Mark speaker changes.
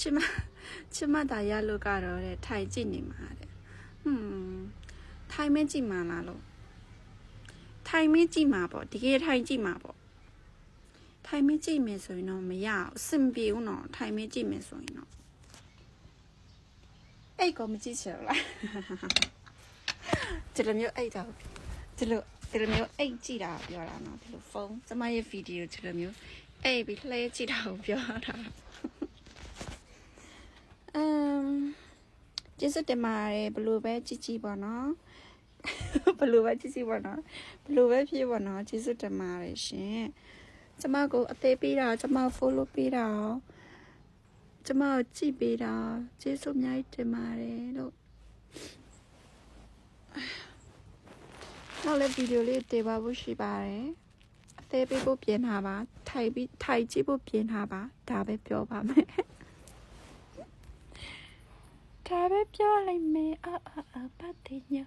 Speaker 1: ချစ်မချစ်မတာရလို့ကတော့တဲ့ထိုင်ကြည့်နေမှာတဲ့ဟွန်းထိုင်မဲကြည့်မှာလားလို့ထိုင်မဲကြည့်မှာပေါ့တကယ်ထိုင်ကြည့်မှာပေါ့ထိုင်မဲကြည့်မယ်ဆိုရင်တော့မရအောင်အဆင်မပြေဘူးနော်ထိုင်မဲကြည့်မယ်ဆိုရင်တော့အဲ့ကောမကြည့်ချင်ဘူးလားဒီလိုမျိုးအဲ့တော့ဒီလိုဒီလိုမျိုးအိတ်ကြည့်တာကိုပြောတာနော်ဒီလိုဖုန်းကျမရဲ့ဗီဒီယိုဒီလိုမျိုးအိတ်ပြီးလှည့်ကြည့်တာကိုပြောတာအမ် ကျေးဇူးတင်ပါတယ်ဘလို့ပဲကြည့်ကြည့်ပါနော်ဘလို့ပဲကြည့်ကြည့်ပါနော်ဘလို့ပဲဖြစ်ပါနော်ကျေးဇူးတင်ပါတယ်ရှင်ကျမကိုအသေးပေးတာကျမ follow ပေးတာကျမကိုကြည့်ပေးတာကျေးဇူးအများကြီးတင်ပါတယ်လို့နောက်လည်းဗီဒီယိုလေးတင်ပါဖို့ရှိပါတယ်အသေးပေးဖို့ပြင်ထားပါထိုင်ပြီးထိုင်ကြည့်ဖို့ပြင်ထားပါဒါပဲပြောပါမယ် ဒါပဲပြောလိုက်မယ်အာအာအာပတ်တင်ညာ